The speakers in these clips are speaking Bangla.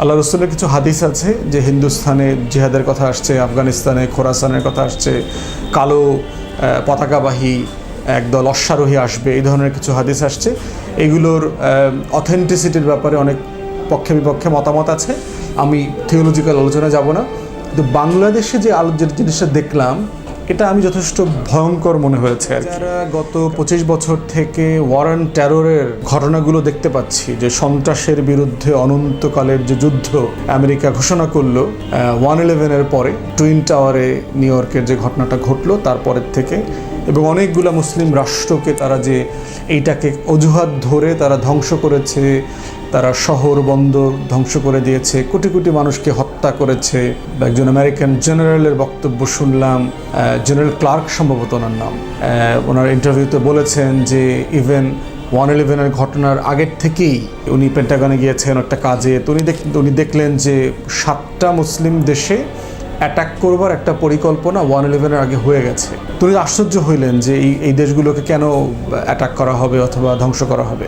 আল্লাহ রসুলের কিছু হাদিস আছে যে হিন্দুস্থানে জিহাদের কথা আসছে, আফগানিস্তানে খোরাসানের কথা আসছে, কালো পতাকাবাহী একদল অশ্বারোহী আসবে, এই ধরনের কিছু হাদিস আসছে। এগুলোর অথেন্টিসিটির ব্যাপারে অনেক পক্ষে বিপক্ষে মতামত আছে। আমি থিওলজিক্যাল আলোচনা যাব না। কিন্তু বাংলাদেশে যে আলো জিনিসটা দেখলাম এটা আমি যথেষ্ট ভয়ঙ্কর মনে হয়েছে আর। যারা গত পঁচিশ বছর থেকে ওয়ারান টেররের ঘটনাগুলো দেখতে পাচ্ছি, যে সন্ত্রাসের বিরুদ্ধে অনন্তকালের যে যুদ্ধ আমেরিকা ঘোষণা করল ওয়ান ইলেভেনের পরে, টুইন টাওয়ারে নিউ ইয়র্কের যে ঘটনাটা ঘটলো, তারপরের থেকে, এবং অনেকগুলা মুসলিম রাষ্ট্রকে তারা যে এইটাকে অজুহাত ধরে তারা ধ্বংস করেছে, তারা শহর বন্দর ধ্বংস করে দিয়েছে, কোটি কোটি মানুষকে হত্যা করেছে একজন আমেরিকান জেনারেলের বক্তব্য শুনলাম জেনারেল ক্লার্ক সম্ভবত ওনার নাম। ওনার ইন্টারভিউতে বলেছেন যে ইভেন ওয়ান ইলেভেনের ঘটনার আগের থেকেই উনি পেন্টাগনে গিয়েছেন একটা কাজে। তো উনি উনি দেখলেন যে সাতটা মুসলিম দেশে অ্যাটাক করবার একটা পরিকল্পনা ওয়ান ইলেভেনের আগে হয়ে গেছে। তো উনি আশ্চর্য হইলেন যে এই এই দেশগুলোকে কেন অ্যাটাক করা হবে অথবা ধ্বংস করা হবে।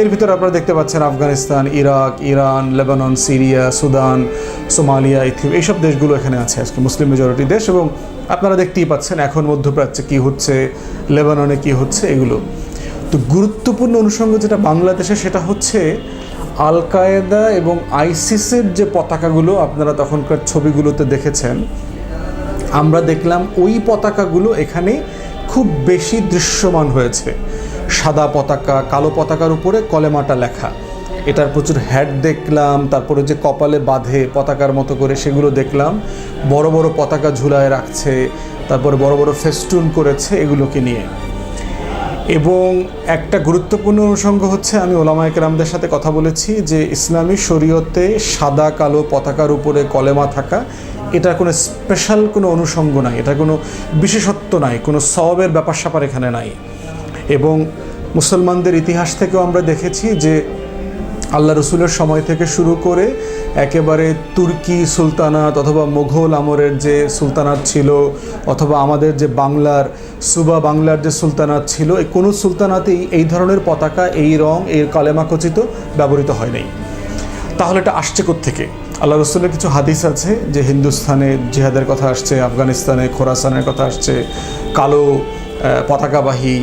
এর ভিতরে আপনারা দেখতে পাচ্ছেন Afghanistan, Iraq, Iran, Lebanon, Syria, Sudan, Somalia Ethiopia এইসব দেশগুলো এখানে আছে আজকে, মুসলিম মেজরিটি দেশ এবং আপনারা দেখতেই পাচ্ছেন এখন মধ্যপ্রাচ্যে কী হচ্ছে, লেবাননে কী হচ্ছে এগুলো। তো গুরুত্বপূর্ণ অনুষঙ্গ যেটা বাংলাদেশে সেটা হচ্ছে আল কায়েদা এবং আইসিসের যে পতাকাগুলো আপনারা তখনকার ছবিগুলোতে দেখেছেন, আমরা দেখলাম ওই পতাকাগুলো এখানে খুব বেশি দৃশ্যমান হয়েছে। সাদা পতাকা, কালো পতাকার উপরে কলেমাটা লেখা। এটার প্রচুর হ্যাট দেখলাম, তারপরে যে কপালে বাঁধে পতাকার মতো করে সেগুলো দেখলাম। বড় বড় পতাকা ঝুলায় রাখছে, তারপরে বড় বড় ফেস্টুন করেছে এগুলোকে নিয়ে। এবং একটা গুরুত্বপূর্ণ অনুষঙ্গ হচ্ছে, আমি ওলামা একরামদের সাথে কথা বলেছি, যে ইসলামী শরীয়তে সাদা, কালো পতাকার উপরে কলেমা থাকা, এটা কোনো স্পেশাল কোনো অনুষঙ্গ নাই, এটা কোনো বিশেষত্ব নাই, কোনো সবের ব্যাপার স্যাপার এখানে নাই। এবং মুসলমানদের ইতিহাস থেকেও আমরা দেখেছি যে আল্লাহ রসুলের সময় থেকে শুরু করে একেবারে তুর্কি সুলতানাত অথবা মোঘল আমরের যে সুলতানাত ছিল অথবা আমাদের যে বাংলার, সুবা বাংলার যে সুলতানাত ছিল, এই কোনো সুলতানাতেই এই ধরনের পতাকা, এই রং এই কালেমা খচিত ব্যবহৃত হয় নাই। তাহলে এটা আসছে থেকে আল্লাহ রসুলের কিছু হাদিস আছে যে হিন্দুস্থানে জিহাদের কথা আসছে, আফগানিস্তানে, খোরাসানের কথা আসছে, কালো পতাকাবাহী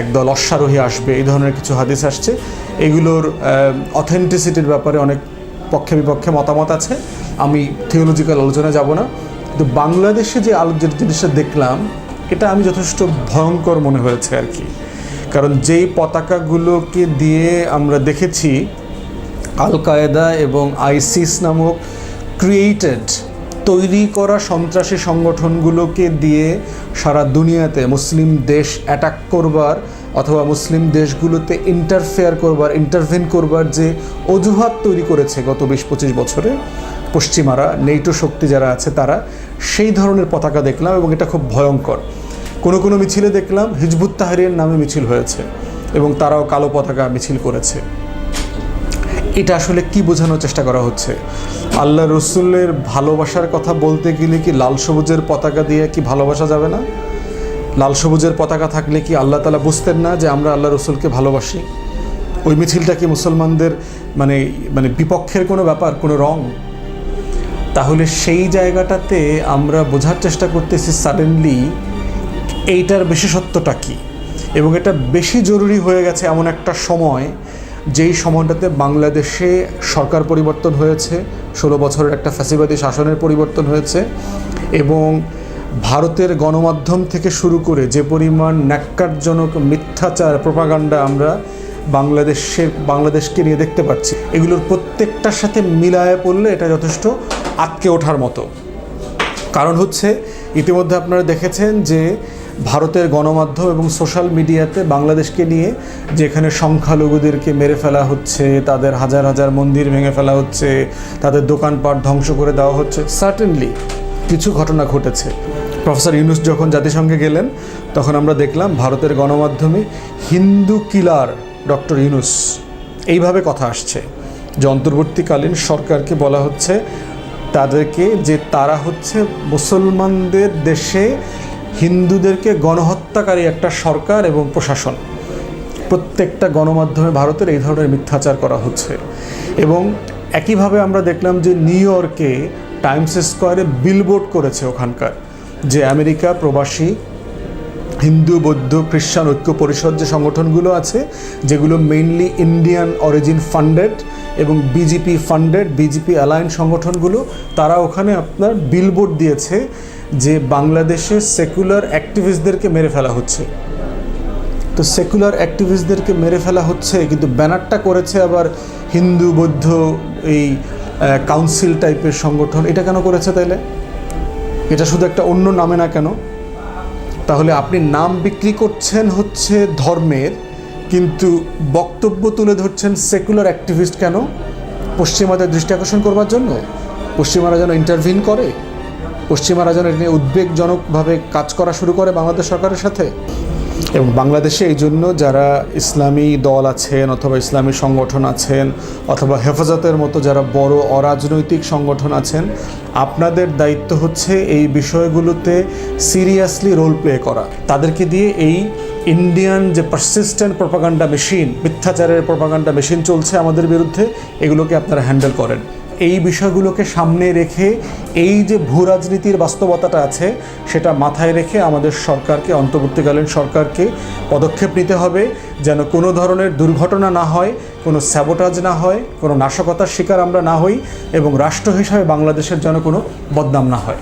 একদল অশ্বারোহী আসবে, এই ধরনের কিছু হাদিস আসছে। এগুলোর অথেন্টিসিটির ব্যাপারে অনেক পক্ষে বিপক্ষে মতামত আছে। আমি থিওলজিক্যাল আলোচনা যাব না। কিন্তু বাংলাদেশে যে আলো, যে জিনিসটা দেখলাম, এটা আমি যথেষ্ট ভয়ঙ্কর মনে হয়েছে আর কি। কারণ যেই পতাকাগুলোকে দিয়ে আমরা দেখেছি আল কায়েদা এবং আইসিস নামক ক্রিয়েটেড তৈরি করা সন্ত্রাসী সংগঠনগুলোকে দিয়ে সারা দুনিয়াতে মুসলিম দেশ অ্যাটাক করবার অথবা মুসলিম দেশগুলোতে ইন্টারফেয়ার করবার ইন্টারভেন করবার যে অজুহাত তৈরি করেছে গত বিশ পঁচিশ বছরে, পশ্চিমারা নেইটো শক্তি যারা আছে তারা, সেই ধরনের পতাকা দেখলাম এবং এটা খুব ভয়ঙ্কর। কোনো কোনো মিছিলে দেখলাম হিজবুত তাহরির নামে মিছিল হয়েছে এবং তারাও কালো পতাকা মিছিল করেছে। এটা আসলে কি বোঝানোর চেষ্টা করা হচ্ছে? আল্লাহ রসুলের ভালোবাসার কথা বলতে গেলে কি লাল সবুজের পতাকা দিয়ে কি ভালোবাসা যাবে না? লাল সবুজের পতাকা থাকলে কি আল্লাহ তালা বুঝতেন না যে আমরা আল্লাহ রসুলকে ভালোবাসি? ওই মিছিলটা কি মুসলমানদের মানে মানে বিপক্ষের কোনো ব্যাপার, কোনো রং? তাহলে সেই জায়গাটাতে আমরা বোঝার চেষ্টা করতেছি সাডেনলি এইটার বিশেষত্বটা কী? এবং এটা বেশি জরুরি হয়ে গেছে এমন একটা সময় যেই সময়টাতে বাংলাদেশে সরকার পরিবর্তন হয়েছে, ষোলো বছরের একটা ফ্যাসিবাদী শাসনের পরিবর্তন হয়েছে এবং ভারতের গণমাধ্যম থেকে শুরু করে যে পরিমাণ ন্যাক্কারজনক মিথ্যাচার, প্রপাগান্ডা আমরা বাংলাদেশে, বাংলাদেশকে নিয়ে দেখতে পাচ্ছি, এগুলোর প্রত্যেকটার সাথে মিলায়ে পড়লে এটা যথেষ্ট আটকে ওঠার মতো। কারণ হচ্ছে, ইতিমধ্যে আপনারা দেখেছেন যে ভারতের গণমাধ্যম এবং সোশ্যাল মিডিয়াতে বাংলাদেশকে নিয়ে যেখানে সংখ্যালঘুদেরকে মেরে ফেলা হচ্ছে, তাদের হাজার হাজার মন্দির ভেঙে ফেলা হচ্ছে, তাদের দোকানপাট ধ্বংস করে দেওয়া হচ্ছে সার্টেনলি কিছু ঘটনা ঘটেছে। প্রফেসর ইউনুস যখন জাতিসংঘে গেলেন, তখন আমরা দেখলাম ভারতের গণমাধ্যমে হিন্দু কিলার ডক্টর ইউনুস। এইভাবে কথা আসছে। যে অন্তর্বর্তীকালীন সরকারকে বলা হচ্ছে, তাদেরকে যে তারা হচ্ছে মুসলমানদের দেশে হিন্দুদেরকে গণহত্যাকারী একটা সরকার এবং প্রশাসন। প্রত্যেকটা গণমাধ্যমে ভারতের এই ধরনের মিথ্যাচার করা হচ্ছে। এবং একইভাবে আমরা দেখলাম যে নিউ ইয়র্কে টাইমস স্কোয়ারে বিলবোর্ড করেছে ওখানকার যে আমেরিকা প্রবাসী, হিন্দু, বৌদ্ধ, খ্রিস্টান ঐক্য পরিষদ যে সংগঠনগুলো আছে, যেগুলো মেইনলি ইন্ডিয়ান অরিজিন ফান্ডেড এবং বিজেপি ফান্ডেড বিজেপি অ্যালায়েন্স সংগঠনগুলো, তারা ওখানে আপনার বিলবোর্ড দিয়েছে যে বাংলাদেশে সেকুলার অ্যাক্টিভিস্টদেরকে মেরে ফেলা হচ্ছে। তো সেকুলার অ্যাক্টিভিস্টদেরকে মেরে ফেলা হচ্ছে, কিন্তু ব্যানারটা করেছে আবার হিন্দু, বৌদ্ধ, এই কাউন্সিল টাইপের সংগঠন। এটা কেন করেছে তাইলে? এটা শুধু একটা অন্য নামে না কেন? তাহলে আপনি নাম বিক্রি করছেন হচ্ছে ধর্মের, কিন্তু বক্তব্য তুলে ধরছেন সেকুলার অ্যাক্টিভিস্ট কেন? পশ্চিমাদের দৃষ্টি আকর্ষণ করবার জন্য? পশ্চিমারা যেন ইন্টারভিন করে? পশ্চিমারা যেন এটা নিয়ে উদ্বেগজনকভাবে কাজ করা শুরু করে বাংলাদেশ সরকারের সাথে। এবং বাংলাদেশে এই জন্য যারা ইসলামী দল আছেন অথবা ইসলামী সংগঠন আছেন অথবা হেফাজতের মতো যারা বড় অরাজনৈতিক সংগঠন আছেন, আপনাদের দায়িত্ব হচ্ছে এই বিষয়গুলোতে সিরিয়াসলি রোল প্লে করা। তাদেরকে দিয়ে এই ইন্ডিয়ান যে পারসিস্টেন্ট প্রপাগান্ডা মেশিন মিথ্যাচারের প্রপাগান্ডা মেশিন চলছে আমাদের বিরুদ্ধে, এগুলোকে আপনারা হ্যান্ডেল করেন। এই বিষয়গুলোকে সামনে রেখে এই যে ভূ রাজনীতির বাস্তবতাটা আছে, সেটা মাথায় রেখে আমাদের সরকারকে, অন্তর্বর্তীকালীন সরকারকে পদক্ষেপ নিতে হবে যেন কোনো ধরনের দুর্ঘটনা না হয়, কোনো স্যাবোটাজ না হয়, কোনো নাশকতার শিকার আমরা না হই এবং রাষ্ট্র হিসাবে বাংলাদেশের যেন কোনো বদনাম না হয়।